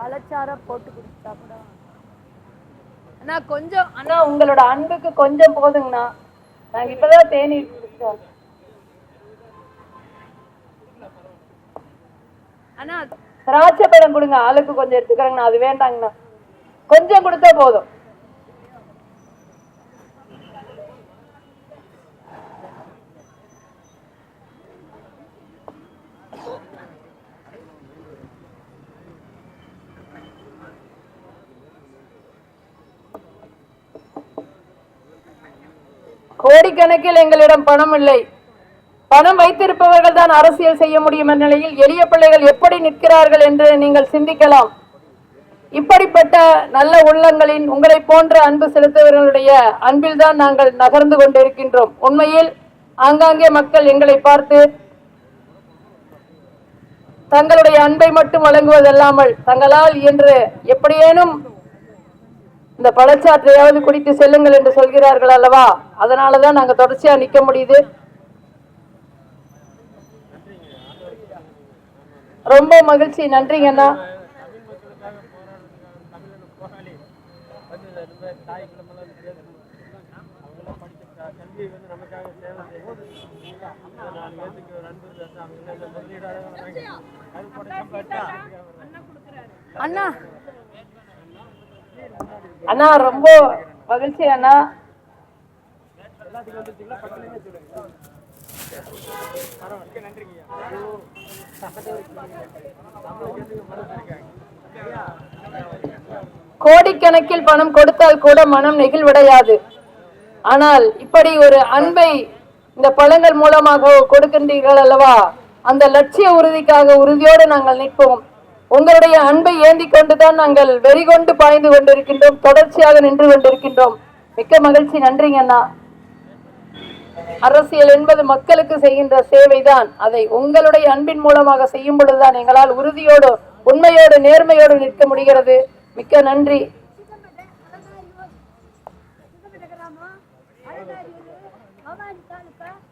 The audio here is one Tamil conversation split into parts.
பழச்சாரம் போட்டு குடிச்சா கூட. அண்ணா கொஞ்சம் அண்ணா உங்களோட அன்புக்கு கொஞ்சம் போதுங்கண்ணா. நாங்க இப்பதான் தேநீர் குடிச்சோம் அண்ணா திராட்சை பழம் கொடுங்க. ஆளுக்கு கொஞ்சம் எடுத்துக்கிறேங்கண்ணா. அது வேண்டாங்கண்ணா. கொஞ்சம் கொடுத்தா போதும். கோடிக்கணக்கில் எங்களிடம் பணம் இல்லை. பணம் வைத்திருப்பவர்கள் தான் அரசியல் செய்ய முடியும் என்ற நிலையில் எளிய பிள்ளைகள் எப்படி நிற்கிறார்கள் என்று நீங்கள் சிந்திக்கலாம். இப்படிப்பட்ட நல்ல உள்ளங்களின் உங்களை போன்ற அன்பு செலுத்தவர்களுடைய அன்பில் தான் நாங்கள் நகர்ந்து கொண்டிருக்கின்றோம். உண்மையில் ஆங்காங்கே மக்கள் எங்களை பார்த்து தங்களுடைய அன்பை மட்டும் வழங்குவதல்லாமல் தங்களால் இன்று எப்படியேனும் இந்த பழச்சாற்றையாவது குடித்து செல்லுங்கள் என்று சொல்கிறார்கள் அல்லவா? அதனாலதான் நாங்க தொடர்ச்சியா நிக்க முடியுது. ரொம்ப மகிழ்ச்சி. நன்றிங்கண்ணா அண்ணா அண்ணா ரொம்ப மகிழ்ச்சி அண்ணா. கோடிக்கணக்கில் பணம் கொடுத்தால் கூட மனம் நெகிழ்வடையாது. ஆனால் இப்படி ஒரு அன்பை இந்த பழங்கள் மூலமாக கொடுக்கின்றீர்கள் அல்லவா? அந்த லட்சிய உறுதிக்காக உறுதியோடு நாங்கள் நிற்போம். உங்களுடைய அன்பை ஏந்தி கொண்டுதான் நாங்கள் வெறிகொண்டு பாய்ந்து கொண்டிருக்கின்றோம் தொடர்ச்சியாக நின்று கொண்டிருக்கின்றோம். மிக்க மகிழ்ச்சி நன்றிங்க அண்ணா. அரசியல் என்பது மக்களுக்கு செய்கின்ற சேவைதான். அதை உங்களுடைய அன்பின் மூலமாக செய்யும் பொழுதுதான் எங்களால் உறுதியோடு உண்மையோடு நேர்மையோடு நிற்க முடிகிறது. மிக்க நன்றி.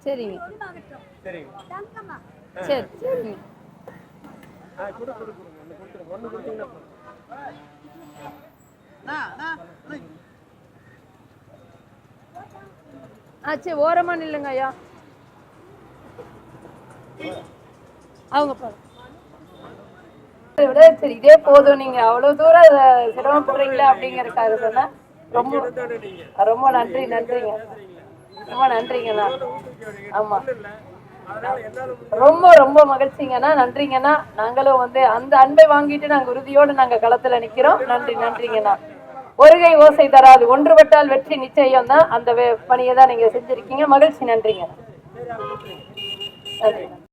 சரிங்க. சரிங்க. சரி சரிங்க ஆ கொடு கொடு கொடுங்க ஒன்று கொடுத்துருங்க ஒன்று கொடுத்தீங்கன்னா போதும். ஆ சரி ஓரமா நில்லுங்க ஐயா. அவங்க பாருங்க விட சரி இதே போதும். நீங்க அவ்வளவு தூரம் அஹ், சிரமப்படுறீங்களே அப்படிங்கறதுக்காக சொன்னா ரொம்ப ரொம்ப நன்றி நன்றிங்க. ரொம்ப நன்றிங்கண்ணா ஆமா. ரொம்ப ரொம்ப மகிழ்ச்சிங்கண்ணா நன்றிங்கண்ணா. நாங்களும் வந்து அந்த அன்பை வாங்கிட்டு நாங்க உறுதியோடு நாங்க களத்துல நிக்கிறோம். நன்றி நன்றிங்கண்ணா. ஒருகை ஓசை தராது. ஒன்றுபட்டால் வெற்றி நிச்சயம் தான் அந்த பணியை தான் நீங்க செஞ்சிருக்கீங்க. மகிழ்ச்சி. நன்றிங்க.